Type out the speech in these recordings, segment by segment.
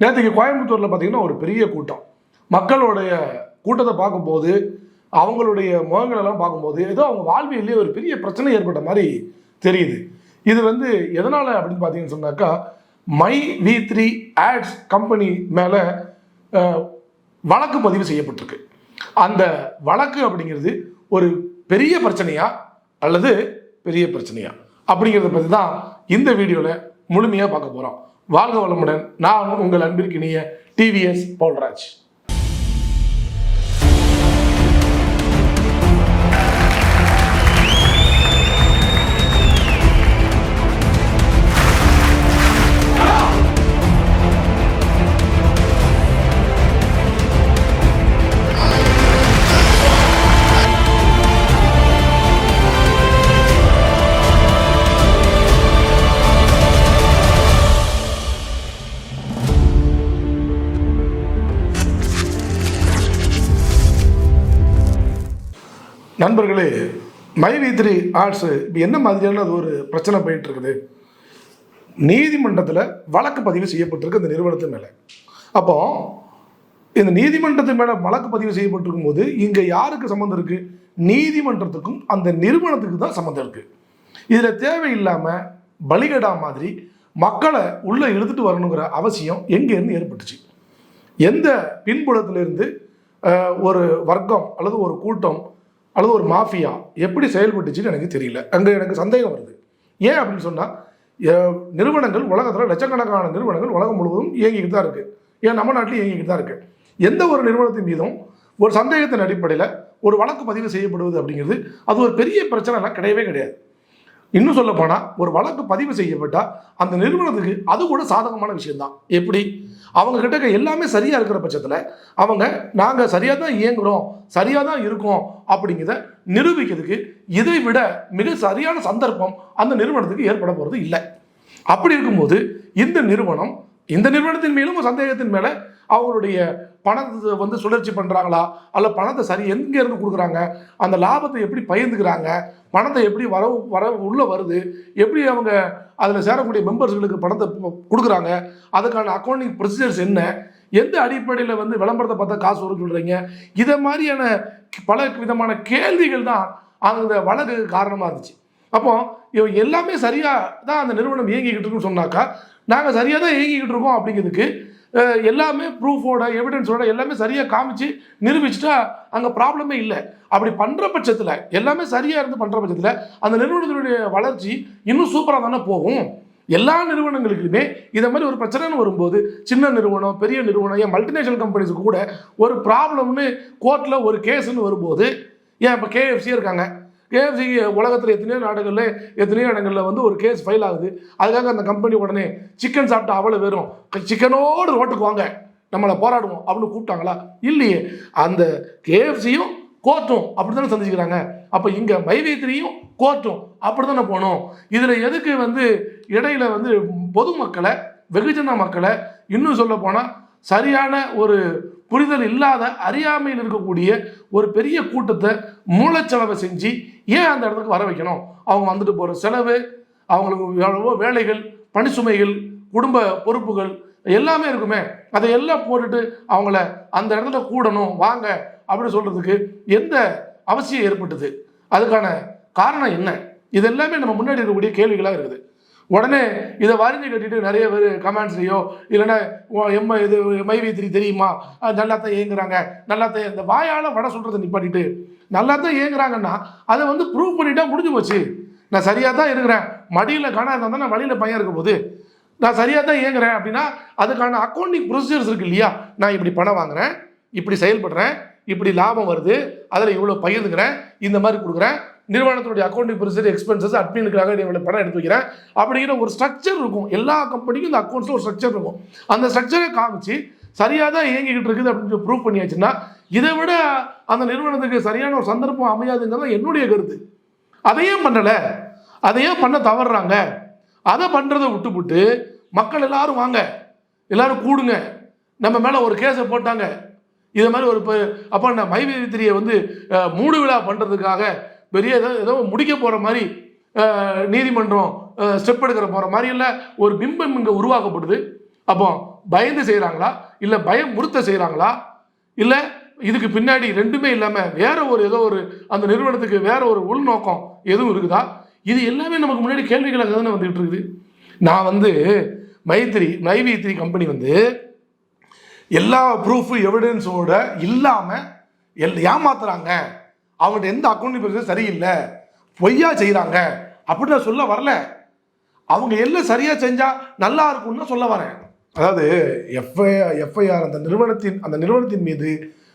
நேற்றுக்கு கோயம்புத்தூரில் பார்த்தீங்கன்னா ஒரு பெரிய கூட்டம். மக்களுடைய கூட்டத்தை பார்க்கும்போது அவங்களுடைய முகங்களெல்லாம் பார்க்கும்போது ஏதோ அவங்க வாழ்வியல்லே ஒரு பெரிய பிரச்சனை ஏற்பட்ட மாதிரி தெரியுது. இது வந்து எதனால் அப்படின்னு பார்த்தீங்கன்னு சொன்னாக்கா my V three ads company மேலே வழக்கு பதிவு செய்யப்பட்டிருக்கு. அந்த வழக்கு அப்படிங்கிறது ஒரு பெரிய பிரச்சனையா அல்லது பெரிய பிரச்சனையா அப்படிங்கிறத பற்றி தான் இந்த வீடியோவில் முழுமையாக பார்க்க போகிறோம் வாழ்க வளமுடன். நான் உங்கள் அன்பிற்கினிய TVS Paulraj my V three arts இப்போ என்ன மாதிரியான அது ஒரு பிரச்சனை போயிட்டு இருக்குது நீதிமன்றத்தில் வழக்கு பதிவு செய்யப்பட்டிருக்கு இந்த நிறுவனத்து மேலே. அப்போ இந்த நீதிமன்றத்து மேலே வழக்கு பதிவு செய்யப்பட்டிருக்கும் போது இங்கே யாருக்கு சம்மந்தம் இருக்குது நீதிமன்றத்துக்கும் அந்த நிறுவனத்துக்கு தான் சம்மந்தம் இருக்குது இதில் தேவையில்லாமல் பலிகடா மாதிரி மக்களை உள்ளே இழுத்துட்டு வரணுங்கிற அவசியம் எங்கேருந்து ஏற்பட்டுச்சு? எந்த பின்புலத்திலிருந்து ஒரு வர்க்கம் அல்லது ஒரு கூட்டம் அல்லது ஒரு மாஃபியா எப்படி செயல்பட்டுச்சுன்னு எனக்கு தெரியல. அங்கே எனக்கு சந்தேகம் வருது. ஏன் அப்படின்னு சொன்னால் நிறுவனங்கள் உலகத்தில் லட்சக்கணக்கான நிறுவனங்கள் உலகம் முழுவதும் இயங்கிக்கிட்டு தான் இருக்குது ஏன் நம்ம நாட்டிலும் இயங்கிக்கிட்டு தான் இருக்குது எந்த ஒரு நிறுவனத்தின் மீதும் ஒரு சந்தேகத்தின் அடிப்படையில் ஒரு வழக்கு பதிவு செய்யப்படுவது அப்படிங்கிறது அது ஒரு பெரிய பிரச்சனைலாம் கிடையவே கிடையாது. இன்னும் சொல்ல போனால் ஒரு வழக்கு பதிவு செய்யப்பட்டால் அந்த நிறுவனத்துக்கு அது கூட சாதகமான விஷயம்தான். எப்படி? அவங்க கிட்ட எல்லாமே சரியாக இருக்கிற பட்சத்தில் அவங்க நாங்கள் சரியாக தான் இயங்குகிறோம் சரியாக தான் இருக்கோம் அப்படிங்கிறத நிரூபிக்கிறதுக்கு இதை விட மிக சரியான சந்தர்ப்பம் அந்த நிறுவனத்துக்கு ஏற்பட போகிறது இல்லை. அப்படி இருக்கும்போது இந்த நிறுவனம் இந்த நிறுவனத்தின் மேலும் சந்தேகத்தின் மேலே அவங்களுடைய பணத்தை வந்து சுழற்சி பண்ணுறாங்களா அல்ல பணத்தை சரி எங்கே இருந்து கொடுக்குறாங்க? அந்த லாபத்தை எப்படி பகிர்ந்துக்கிறாங்க? பணத்தை எப்படி வர வர உள்ளே வருது? எப்படி அவங்க அதில் சேரக்கூடிய மெம்பர்ஸ்களுக்கு பணத்தை கொடுக்குறாங்க? அதுக்கான அக்கௌண்டிங் ப்ரொசீஜர்ஸ் என்ன? எந்த அடிப்படையில் வந்து விளம்பரத்தை பார்த்தா காசு வரும் சொல்கிறீங்க இதை மாதிரியான பல விதமான கேள்விகள் தான் அந்த வழக்கு காரணமாக இருந்துச்சு. அப்போ இவன் எல்லாமே சரியாக தான் அந்த நிறுவனம் இயங்கிக்கிட்டு இருக்குன்னு சொன்னாக்கா நாங்கள் சரியாக தான் இயங்கிக்கிட்டு இருக்கோம் அப்படிங்கிறதுக்கு எல்லாமே ப்ரூஃபோட எவிடன்ஸோட எல்லாமே சரியாக காமிச்சு நிரூபிச்சுட்டா அங்கே ப்ராப்ளமே இல்லை. அப்படி பண்ணுற பட்சத்தில் எல்லாமே சரியாக இருந்து பண்ணுற பட்சத்தில் அந்த நிறுவனத்தினுடைய வளர்ச்சி இன்னும் சூப்பராக தானே போகும். எல்லா நிறுவனங்களுக்குமே இதை மாதிரி ஒரு பிரச்சனைன்னு வரும்போது சின்ன நிறுவனம் பெரிய நிறுவனம் ஏன் மல்டிநேஷனல் கம்பெனிஸுக்கு கூட ஒரு ப்ராப்ளம்னு கோர்ட்டில் ஒரு கேஸ்ன்னு வரும்போது ஏன் இப்போ கேஎஃப்சியே இருக்காங்க? கேஎஃப்சி உலகத்தில் எத்தனையோ நாடுகளில் எத்தனையோ இடங்களில் வந்து ஒரு கேஸ் ஃபைல் ஆகுது. அதுக்காக அந்த கம்பெனி உடனே சிக்கன் சாப்பிட்டா அவ்வளோ வெறும். சிக்கனோடு ரோட்டுக்கு வாங்க. நம்மளை போராடுவோம். அப்படின்னு கூப்பிட்டாங்களா? இல்லையே. அந்த கேஎஃப்சியும் கோர்ட்டும் அப்படி தானே சந்திச்சுக்கிறாங்க. அப்போ இங்கே மைவேத்திரியும் கோர்ட்டும் அப்படி தானே போகணும்? இதில் எதுக்கு வந்து இடையில வந்து பொதுமக்களை வெகுஜன மக்களை இன்னும் சொல்ல போனால் சரியான ஒரு புரிதல் இல்லாத அறியாமையில் இருக்கக்கூடிய ஒரு பெரிய கூட்டத்தை மூலச்செலவை செஞ்சு ஏன் அந்த இடத்துக்கு வர வைக்கணும்? அவங்க வந்துட்டு போகிற செலவு அவங்களுக்கு எவ்வளவோ வேலைகள் பணிசுமைகள் குடும்ப பொறுப்புகள் எல்லாமே இருக்குமே. அதை எல்லாம் போட்டுட்டு அவங்கள அந்த இடத்துல கூடணும் வாங்க அப்படின்னு சொல்கிறதுக்கு எந்த அவசியம் ஏற்பட்டது? அதுக்கான காரணம் என்ன? இது எல்லாமே நம்ம முன்னாடி இருக்கக்கூடிய கேள்விகளாக இருக்குது. உடனே இதை வரிஞ்சு கட்டிட்டு நிறைய பேர் கமெண்ட்ஸ்லையோ இல்லைன்னா எம்ம இது மைவி தெரியுமா? நல்லா தான் ஏங்குறாங்க நல்லா தான் இந்த வாயால் வடை சொல்கிறத நிப்பாட்டிட்டு நல்லா தான் ஏங்குறாங்கன்னா அதை வந்து ப்ரூவ் பண்ணிட்டா முடிஞ்சு போச்சு. நான் சரியாக தான் இருக்கிறேன். மடியில் காணா இருந்தால் தான் நான் வழியில் பையன் இருக்கும் போது நான் சரியாக தான் இயங்குறேன் அப்படின்னா அதுக்கான அக்கௌண்டிங் ப்ரொசீஜர்ஸ் இருக்கு இல்லையா? நான் இப்படி பணம் வாங்குறேன் இப்படி செயல்படுறேன் இப்படி லாபம் வருது அதில் இவ்வளோ பகிர்ந்துக்கிறேன் இந்த மாதிரி கொடுக்குறேன். நிறுவனத்தினுடைய அக்கௌண்டிங் ப்ரொசீஜர் எக்ஸ்பென்சஸ் அட்மினுக்காக இவ்வளோ பணம் எடுத்து வைக்கிறேன். அப்படிங்கிற ஒரு ஸ்ட்ரக்சர் இருக்கும். எல்லா கம்பெனிக்கும் இந்த அக்கௌண்ட்ஸில் ஒரு ஸ்ட்ரக்சர் இருக்கும். அந்த ஸ்ட்ரக்சரை காமிச்சு சரியாக தான் இயங்கிக்கிட்டு இருக்குது அப்படின்னு ப்ரூவ் பண்ணியாச்சுன்னா இதை விட அந்த நிறுவனத்துக்கு சரியான ஒரு சந்தர்ப்பம் அமையாதுங்கிறது என்னுடைய கருத்து. அதையும் பண்ணலை? அதையும் பண்ண தவறுறாங்க? அதை பண்ணுறதை விட்டுப்புட்டு மக்கள் எல்லாரும் வாங்க. எல்லாரும் கூடுங்க. நம்ம மேலே ஒரு கேஸை போட்டாங்க. இது மாதிரி ஒரு இப்போ அப்போ நான் மைவேத்திரியை வந்து மூடு விழா பண்ணுறதுக்காக பெரிய ஏதோ ஏதோ முடிக்க போகிற மாதிரி நீதிமன்றம் ஸ்டெப் எடுக்கிற போகிற மாதிரி இல்லை ஒரு பிம்பம் இங்கே உருவாக்கப்படுது. அப்போ பயந்து செய்கிறாங்களா இல்லை பயம் முறுத்த செய்கிறாங்களா இல்லை இதுக்கு பின்னாடி ரெண்டுமே இல்லாமல் வேற ஒரு ஏதோ ஒரு அந்த நிறுவனத்துக்கு வேற ஒரு உள்நோக்கம் எதுவும் இருக்குதா? இது எல்லாமே நமக்கு முன்னாடி கேள்விகளாக தானே வந்துகிட்டு இருக்குது. நான் வந்து மைத்ரி மைவித்ரி கம்பெனி வந்து எல்லா ப்ரூஃபு எவிடன்ஸோட இல்லாமல் எல் ஏமாத்துறாங்க. அவங்கள்ட்ட எந்த அக்கௌண்ட் பேசுறது சரியில்லை. பொய்யா செய்கிறாங்க அப்படின்னு நான் சொல்ல வரல. அவங்க எல்லாம் சரியாக செஞ்சால் நல்லா இருக்கும்னு சொல்ல வரேன். அதாவது எஃப்ஐஆர் எஃப்ஐஆர் அந்த நிறுவனத்தின் அந்த நிறுவனத்தின் மீது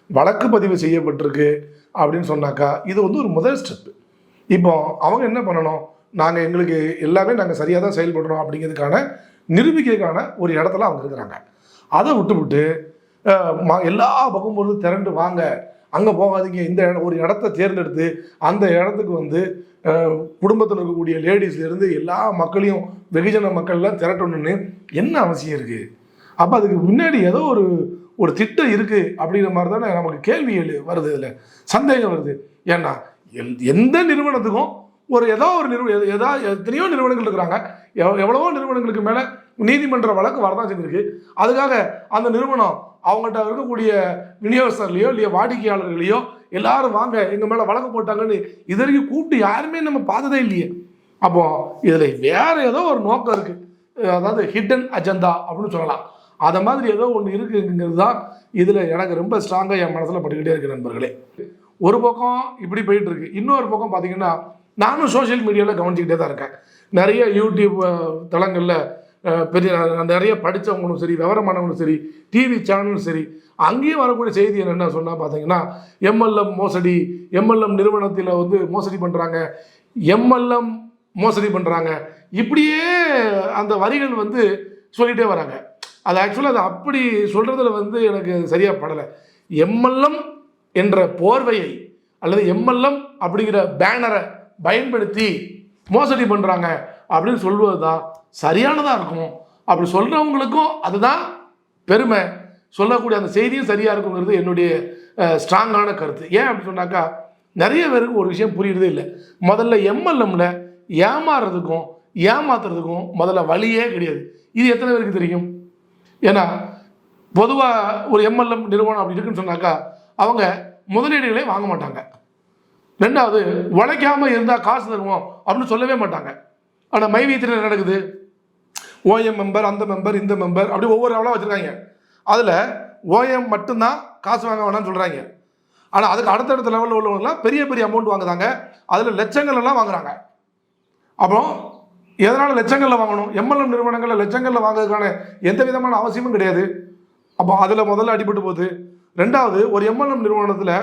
வழக்கு பதிவு செய்யப்பட்டிருக்கு அப்படின்னு சொன்னாக்கா இது வந்து ஒரு முதல் ஸ்டெப்பு இப்போ அவங்க என்ன பண்ணணும்? நாங்கள் எங்களுக்கு எல்லாமே நாங்கள் சரியாக தான் செயல்படுறோம் அப்படிங்கிறதுக்கான நிரூபிக்கிறதுக்கான ஒரு இடத்துல அவங்க இருக்கிறாங்க. அதை விட்டுவிட்டு ம- எல்லா பக்கம் பொழுது திரண்டு வாங்க. அங்கே போகாதீங்க. இந்த இடம் ஒரு இடத்த தேர்ந்தெடுத்து அந்த இடத்துக்கு வந்து குடும்பத்தில் இருக்கக்கூடிய லேடிஸ்லேருந்து எல்லா மக்களையும் வெகுஜன மக்கள்லாம் திரட்டணும்னு என்ன அவசியம் இருக்குது அப்போ அதுக்கு முன்னாடி ஏதோ ஒரு ஒரு திட்டம் இருக்குது அப்படிங்கிற மாதிரி தானே நமக்கு கேள்வி வருது இதில். சந்தேகம் வருது. ஏன்னா எல் எந்த நிறுவனத்துக்கும் ஒரு ஏதோ ஒரு நிறுவனம் ஏதா எத்தனையோ நிறுவனங்கள் இருக்கிறாங்க. எவ் எவ்வளவோ நிறுவனங்களுக்கு மேலே நீதிமன்ற வழக்கு வரதான் செஞ்சிருக்கு அதுக்காக அந்த நிறுவனம் அவங்ககிட்ட இருக்கக்கூடிய விநியோகஸ்தர்லையோ இல்லையோ வாடிக்கையாளர்களையோ எல்லாரும் வாங்க எங்கள் மேலே வழக்கு போட்டாங்கன்னு இது வரைக்கும் கூப்பிட்டு யாருமே நம்ம பார்த்ததே இல்லையே. அப்போ இதில் வேற ஏதோ ஒரு நோக்கம் இருக்கு. அதாவது ஹிடன் அஜெண்டா அப்படின்னு சொல்லலாம். அதை மாதிரி ஏதோ ஒன்று இருக்குங்கிறது தான் இதில் எனக்கு ரொம்ப ஸ்ட்ராங்காக என் மனசில் பட்டுக்கிட்டே இருக்கு நண்பர்களே. ஒரு பக்கம் இப்படி போயிட்டு இருக்கு. இன்னொரு பக்கம் பார்த்தீங்கன்னா நானும் சோஷியல் மீடியாவில் கவனிச்சிக்கிட்டே தான் இருக்கேன். நிறைய யூடியூப் தளங்களில் பெரிய நிறைய படித்தவங்களும் சரி விவரமானவங்களும் சரி டிவி சேனலும் சரி அங்கேயும் வரக்கூடிய செய்தி என்னென்ன சொன்னால் பார்த்தீங்கன்னா எம்எல்எம் மோசடி எம்எல்எம் நிறுவனத்தில் வந்து மோசடி பண்ணுறாங்க எம்எல்எம் மோசடி பண்ணுறாங்க இப்படியே அந்த வரிகள் வந்து சொல்லிகிட்டே வராங்க. அது ஆக்சுவலாக அது அப்படி சொல்கிறதுல வந்து எனக்கு சரியாக படலை. எம்எல்எம் என்ற போர்வையை அல்லது எம்எல்எம் அப்படிங்கிற பேனரை பயன்படுத்தி மோசடி பண்ணுறாங்க அப்படின்னு சொல்வது தான் சரியானதாக இருக்கும். அப்படி சொல்கிறவங்களுக்கும் அதுதான் பெருமை. சொல்லக்கூடிய அந்த செய்தியும் சரியாக இருக்குங்கிறது என்னுடைய ஸ்ட்ராங்கான கருத்து. ஏன் அப்படி சொன்னாக்கா நிறைய பேருக்கு ஒரு விஷயம் புரியுறதே இல்லை. முதல்ல எம்எல்எம்ல ஏமாறுறதுக்கும் ஏமாத்துறதுக்கும் முதல்ல வழியே கிடையாது. இது எத்தனை பேருக்கு தெரியும்? ஏன்னா பொதுவாக ஒரு எம்எல்எம் நிறுவனம் அப்படி இருக்குன்னு சொன்னாக்கா அவங்க முதலீடுகளே வாங்க மாட்டாங்க. ரெண்டாவது உழைக்காம இருந்தால் காசு தருவோம் அப்படின்னு சொல்லவே மாட்டாங்க. ஆனால் மைவீத்தில் என்ன நடக்குது? ஓஎம் மெம்பர் அந்த மெம்பர் இந்த மெம்பர் அப்படி ஒவ்வொரு அளவாக வச்சுருக்காங்க. அதில் ஓஎம் மட்டும்தான் காசு வாங்க வேணாம்னு சொல்கிறாங்க ஆனால் அதுக்கு அடுத்தடுத்த லெவலில் உள்ளவங்களாம் பெரிய பெரிய அமௌண்ட் வாங்குறாங்க. அதில் லட்சங்கள் எல்லாம் வாங்குறாங்க. அப்புறம் எதனால் லட்சங்களில் வாங்கணும்? எம்எல்எம் நிறுவனங்களில் லட்சங்களில் வாங்குறதுக்கான எந்த விதமான அவசியமும் கிடையாது. அப்போ அதில் முதல்ல அடிபட்டு போகுது. ரெண்டாவது ஒரு எம்எல்எம் நிறுவனத்தில்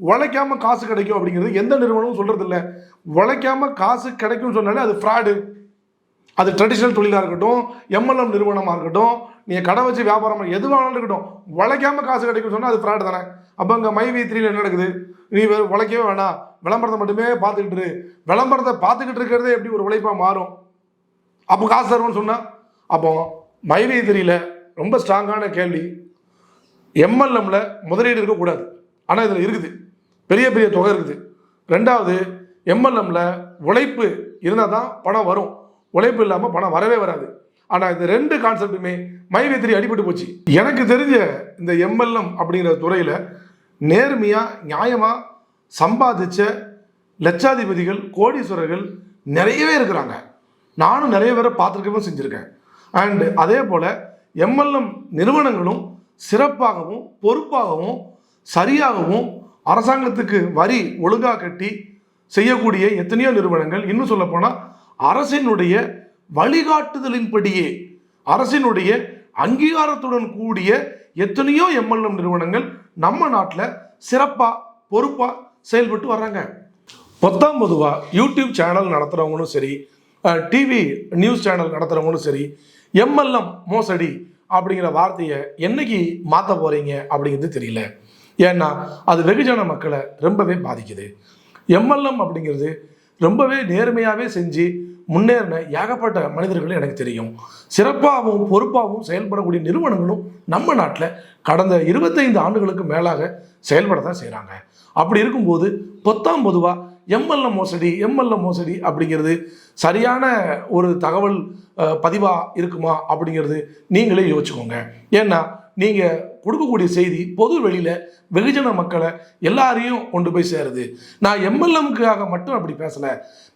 உழைக்காம காசு கிடைக்கும் அப்படிங்கிறது எந்த நிறுவனமும் சொல்கிறது இல்லை உழைக்காம காசு கிடைக்கும்னு சொன்னாலே அது ஃப்ராடு அது ட்ரெடிஷ்னல் தொழிலாக இருக்கட்டும் எம்எல்எம் நிறுவனமாக இருக்கட்டும் நீங்கள் கடை வச்சு வியாபாரம் பண்ண- எது வேணாலும் இருக்கட்டும் உழைக்காம காசு கிடைக்கும்னு சொன்னால் அது ஃப்ராடு தானே. அப்போ இங்கே மை வி த்ரீல என்ன நடக்குது? நீ வேறு உழைக்கவே வேணாம். விளம்பரத்தை மட்டுமே பார்த்துக்கிட்டு இரு. விளம்பரத்தை பார்த்துக்கிட்டு இருக்கிறதே எப்படி ஒரு உழைப்பாக மாறும்? அப்போ காசு தருவோம்னு சொன்னால் அப்போ மை வி த்ரீல ரொம்ப ஸ்ட்ராங்கான கேள்வி எம்எல்எம்ல முதலீடு இருக்கக்கூடாது. ஆனால் இதில் இருக்குது. பெரிய பெரிய தொகை இருக்குது. ரெண்டாவது எம்எல்எம்ல உழைப்பு இருந்தால் தான் பணம் வரும். உழைப்பு இல்லாமல் பணம் வரவே வராது. ஆனால் இந்த ரெண்டு கான்செப்ட்டுமே மைவேத்திரி அடிபட்டு போச்சு. எனக்கு தெரிஞ்ச இந்த எம்எல்எம் அப்படிங்கிற துறையில் நேர்மையாக நியாயமாக சம்பாதிச்ச லட்சாதிபதிகள் கோடீஸ்வரர்கள் நிறையவே இருக்கிறாங்க. நானும் நிறைய பேரை பார்த்துருக்கவும் செஞ்சுருக்கேன். அண்டு அதே போல் எம்எல்எம் நிறுவனங்களும் சிறப்பாகவும் பொறுப்பாகவும் சரியாகவும் அரசாங்கத்துக்கு வரி ஒழுங்காக கட்டி செய்யக்கூடிய எத்தனையோ நிறுவனங்கள் இன்னும் சொல்லப்போனால் அரசினுடைய வழிகாட்டுதலின்படியே அரசினுடைய அங்கீகாரத்துடன் கூடிய எத்தனையோ எம்எல்எம் நிறுவனங்கள் நம்ம நாட்டில் சிறப்பாக பொறுப்பாக செயல்பட்டு வர்றாங்க. பொத்தாம் பொதுவாக யூடியூப் சேனல் நடத்துகிறவங்களும் சரி டிவி நியூஸ் சேனல் நடத்துகிறவங்களும் சரி எம்எல்எம் மோசடி அப்படிங்கிற வார்த்தையை என்னைக்கு மாற்ற போகிறீங்க அப்படிங்கிறது தெரியல. ஏன்னா அது வெகுஜன மக்களை ரொம்பவே பாதிக்குது. எம்எல்எம் அப்படிங்கிறது ரொம்பவே நேர்மையாகவே செஞ்சு முன்னேறின ஏகப்பட்ட மனிதர்கள் எனக்கு தெரியும். சிறப்பாகவும் பொறுப்பாகவும் செயல்படக்கூடிய நிறுவனங்களும் நம்ம நாட்டில் கடந்த இருபத்தைந்து ஆண்டுகளுக்கு மேலாக செயல்பட தான் செய்கிறாங்க அப்படி இருக்கும்போது பொத்தாம் பொதுவாக எம்எல்ஏ மோசடி எம்எல்ஏ மோசடி அப்படிங்கிறது சரியான ஒரு தகவல் பதிவாக இருக்குமா அப்படிங்கிறது நீங்களே யோசிச்சுக்கோங்க. ஏன்னா நீங்கள் கொடுக்கக்கூடிய செய்தி பொது வெளியில் வெகுஜன மக்களை எல்லாரையும் கொண்டு போய் சேருது. நான் எம்எல்எம்க்காக மட்டும் அப்படி பேசலை.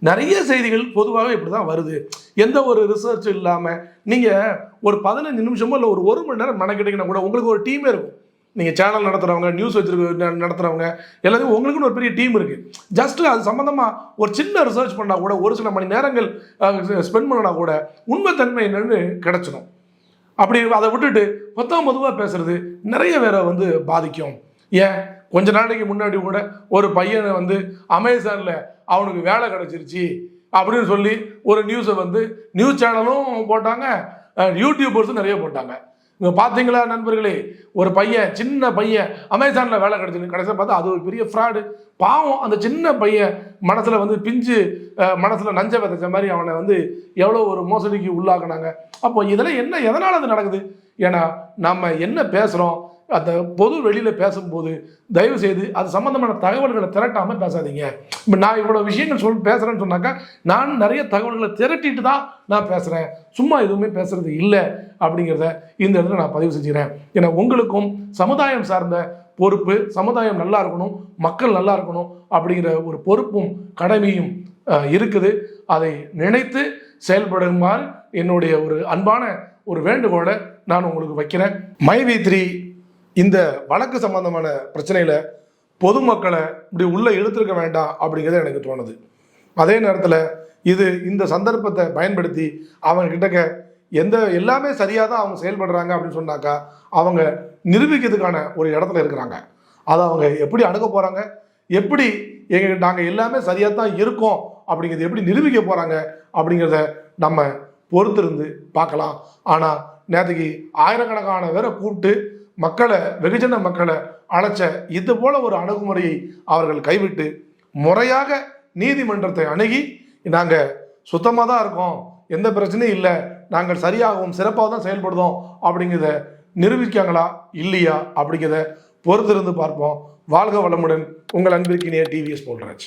நிறைய செய்திகள் பொதுவாகவே இப்படி தான் வருது. எந்த ஒரு ரிசர்ச் இல்லாமல் நீங்கள் ஒரு பதினஞ்சு நிமிஷமோ இல்லை ஒரு ஒரு மணி நேரம் மெனக்கிட்டீங்கன்னா கூட உங்களுக்கு ஒரு டீமே இருக்கும். நீங்கள் சேனல் நடத்துகிறவங்க நியூஸ் வச்சிருக்க நடத்துகிறவங்க எல்லாத்தையும் உங்களுக்குன்னு ஒரு பெரிய டீம் இருக்குது ஜஸ்ட் அது சம்மந்தமாக ஒரு சின்ன ரிசர்ச் பண்ணால் கூட ஒரு சில மணி நேரங்கள் ஸ்பெண்ட் பண்ணால் கூட உண்மைத்தன்மை என்னன்னு கிடச்சிடும் அப்படி அதை விட்டுட்டு மொத்தம் பொதுவாக பேசுறது நிறைய பேரை வந்து பாதிக்கும். ஏன்? கொஞ்ச நாளைக்கு முன்னாடி கூட ஒரு பையனை வந்து அமேசானில் அவனுக்கு வேலை கிடச்சிருச்சு அப்படின்னு சொல்லி ஒரு நியூஸை வந்து நியூஸ் சேனலும் போட்டாங்க. யூடியூபர்ஸும் நிறைய போட்டாங்க. இங்கே பார்த்தீங்களா நண்பர்களே? ஒரு பையன் சின்ன பையன் அமேசானில் வேலை கிடச்சிருக்கு. கடைசியில் பார்த்தா அது ஒரு பெரிய ஃப்ராடு பாவம் அந்த சின்ன பையன் மனசில் வந்து பிஞ்சு மனசில் நஞ்ச விதைச்ச மாதிரி அவனை வந்து எவ்வளோ ஒரு மோசடிக்கு உள்ளாக்குனாங்க. அப்போ இதெல்லாம் என்ன எதனால் அது நடக்குது? ஏன்னா நம்ம என்ன பேசுகிறோம் அந்த பொது வெளியில் பேசும்போது தயவு செய்து அது சம்மந்தமான தகவல்களை திரட்டாமல் பேசாதீங்க. இப்போ நான் இவ்வளோ விஷயங்கள் சொல் பேசுகிறேன்னு சொன்னாக்கா நான் நிறைய தகவல்களை திரட்டிட்டு தான் நான் பேசுகிறேன் சும்மா எதுவுமே பேசுறது இல்லை அப்படிங்கிறத இந்த இடத்துல நான் பதிவு செஞ்சுக்கிறேன். ஏன்னா உங்களுக்கும் சமுதாயம் சார்ந்த பொறுப்பு சமுதாயம் நல்லா இருக்கணும் மக்கள் நல்லா இருக்கணும் அப்படிங்கிற ஒரு பொறுப்பும் கடமையும் இருக்குது. அதை நினைத்து செயல்படுமாறு என்னுடைய ஒரு அன்பான ஒரு வேண்டுகோளை நான் உங்களுக்கு வைக்கிறேன். மைவி த்ரீ இந்த வழக்கு சம்பந்தமான பிரச்சனையில் பொதுமக்களை இப்படி உள்ளே இழுத்துருக்க வேண்டாம் அப்படிங்கிறது எனக்கு தோணுது. அதே நேரத்தில் இது இந்த சந்தர்ப்பத்தை பயன்படுத்தி அவங்க கிட்டக்க எந்த எல்லாமே சரியாக தான் அவங்க செயல்படுறாங்க அப்படின்னு சொன்னாக்கா அவங்க நிரூபிக்கிறதுக்கான ஒரு இடத்துல இருக்கிறாங்க. அதை அவங்க எப்படி அணுக போகிறாங்க எப்படி எங்கள் நாங்கள் எல்லாமே சரியாக தான் இருக்கோம் அப்படிங்கிறது எப்படி நிரூபிக்க போகிறாங்க அப்படிங்கிறத நம்ம பொறுத்திருந்து பார்க்கலாம். ஆனால் நேற்றுக்கு ஆயிரக்கணக்கான பேரை கூப்பிட்டு மக்களை வெகுஜன மக்களை அழைச்ச இது போல ஒரு அணுகுமுறையை அவர்கள் கைவிட்டு முறையாக நீதிமன்றத்தை அணுகி நாங்கள் சுத்தமாக தான் இருக்கோம் எந்த பிரச்சனையும் இல்லை நாங்கள் சரியாகவும் சிறப்பாக தான் செயல்படுதோம் அப்படிங்கிறத நிரூபிக்காங்களா இல்லையா அப்படிங்கிறத பொறுத்திருந்து பார்ப்போம். வாழ்க வளமுடன். உங்கள் அன்பிற்கினிய டிவிஎஸ் போல்ராஜ்.